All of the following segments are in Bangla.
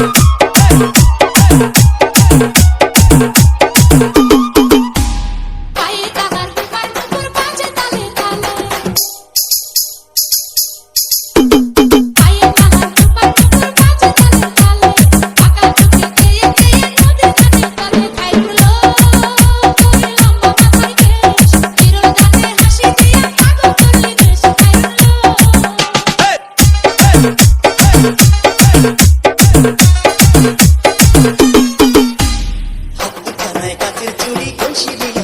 Thank গাছের চুরি দিল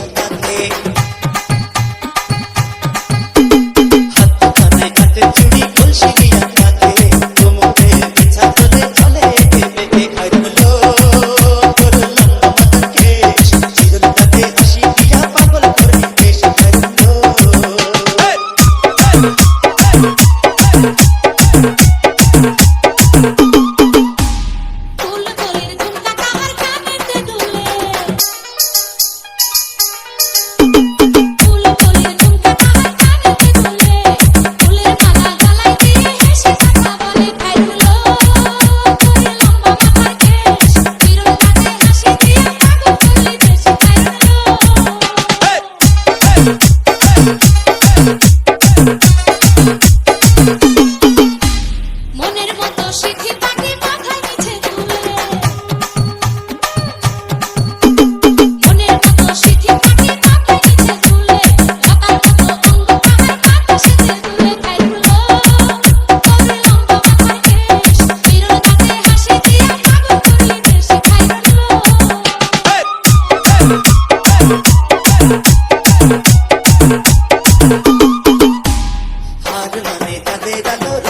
de la.